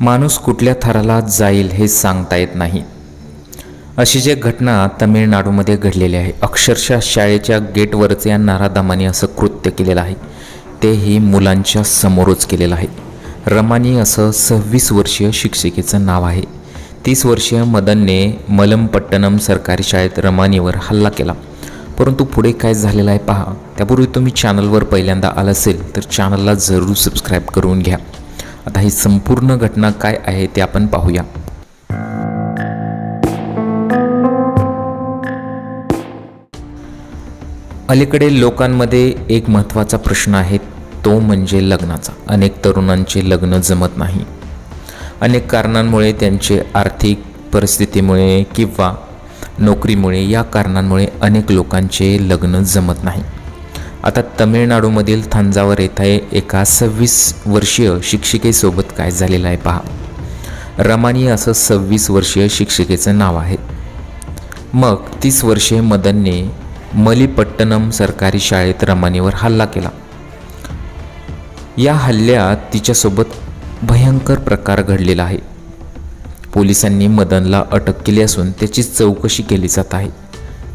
माणूस कुठल्या थराला जाईल हे सांगता येत नाही. अशी जे घटना तमिळनाडूमध्ये घडलेली आहे अक्षरशः शाळेच्या गेटवरच या नारादामाने असं कृत्य केलेलं आहे. तेही मुलांच्या समोरच केलेलं आहे. रमानी असं सव्वीस वर्षीय शिक्षिकेचं नाव आहे. तीस वर्षीय मदनने मलमपट्टणम सरकारी शाळेत रमानीवर हल्ला केला. परंतु पुढे काय झालेलं आहे पहा. त्यापूर्वी तुम्ही चॅनलवर पहिल्यांदा आला असेल तर चॅनलला जरूर सबस्क्राईब करून घ्या. आता ही संपूर्ण घटना काय आहे ते आपण पाहूया. अलीकडे लोकांमध्ये एक महत्त्वाचा प्रश्न आहे तो म्हणजे लग्नाचा. अनेक तरुणांचे लग्न जमत नाही. अनेक कारणांमुळे त्यांचे आर्थिक परिस्थितीमुळे किंवा नोकरीमुळे या कारणांमुळे अनेक लोकांचे लग्न जमत नाही. आता तमिळनाडूमधील थांजावर येथे एका सव्वीस वर्षीय शिक्षिकेसोबत काय झालेलं आहे पहा. रमानी असं सव्वीस वर्षीय शिक्षिकेचं नाव आहे. मग तीस वर्षीय मदनने मलिपट्टनम सरकारी शाळेत रमानीवर हल्ला केला. या हल्ल्यात तिच्यासोबत भयंकर प्रकार घडलेला आहे. पोलिसांनी मदनला अटक केली असून त्याची चौकशी केली जात आहे.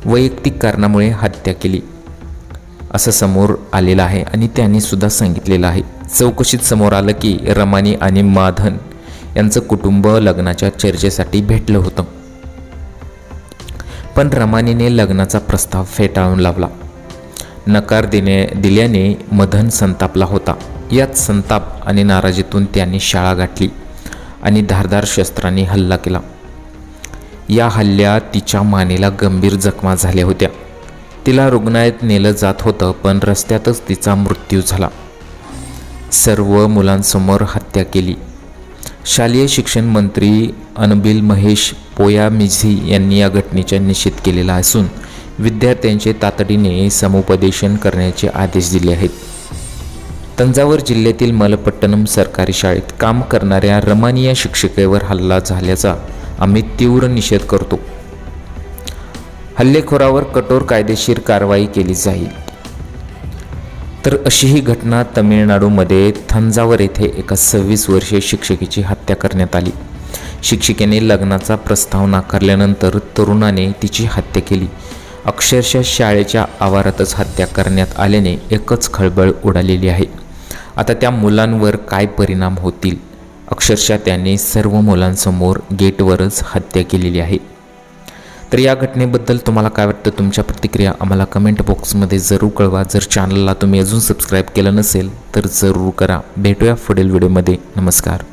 वैयक्तिक कारणामुळे हत्या केली. असं समोर आलेलं आहे आणि त्यांनी सुद्धा सांगितलेलं आहे. चौकशीत समोर आलं की रमानी आणि माधन यांचं कुटुंब लग्नाच्या चर्चेसाठी भेटलं होतं. पण रमानीने लग्नाचा प्रस्ताव फेटाळून लावला. नकार देणे दिल्याने मधन संतापला होता. यात संताप आणि नाराजीतून त्यांनी शाळा गाठली आणि धारदार शस्त्रांनी हल्ला केला. या हल्ल्यात तिच्या मानेला गंभीर जखमा झाल्या होत्या. तिला रुग्णालयात नेलं जात होतं पण रस्त्यातच तिचा मृत्यू झाला. सर्व मुलांसमोर हत्या केली. शालेय शिक्षण मंत्री अनबिल महेश पोयामिझी यांनी या घटनेचा निषेध केलेला असून विद्यार्थ्यांचे तातडीने समुपदेशन करण्याचे आदेश दिले आहेत. तंजावर जिल्ह्यातील मलपट्टणम सरकारी शाळेत काम करणाऱ्या रमानिया शिक्षिकेवर हल्ला झाल्याचा आम्ही तीव्र निषेध करतो. हल्लेखोरावर कठोर कायदेशीर कारवाई केली जाईल. तर अशी ही घटना तमिळनाडूमध्ये थंजावर येथे एका सव्वीस वर्षीय शिक्षिकेची हत्या करण्यात आली. शिक्षिकेने लग्नाचा प्रस्ताव नाकारल्यानंतर तरुणाने तिची हत्या केली. अक्षरशः शाळेच्या आवारातच हत्या करण्यात आल्याने एकच खळबळ उडालेली आहे. आता त्या मुलांवर काय परिणाम होतील? अक्षरशः त्याने सर्व मुलांसमोर गेटवरच हत्या केलेली आहे. तर या घटनेबद्दल तुम्हाला काय वाटतं? तुमच्या प्रतिक्रिया आम्हाला कमेंट बॉक्समध्ये जरूर कळवा. जर चॅनलला तुम्ही अजून सबस्क्राईब केलं नसेल तर जरूर करा. भेटूया पुढील व्हिडिओमध्ये नमस्कार.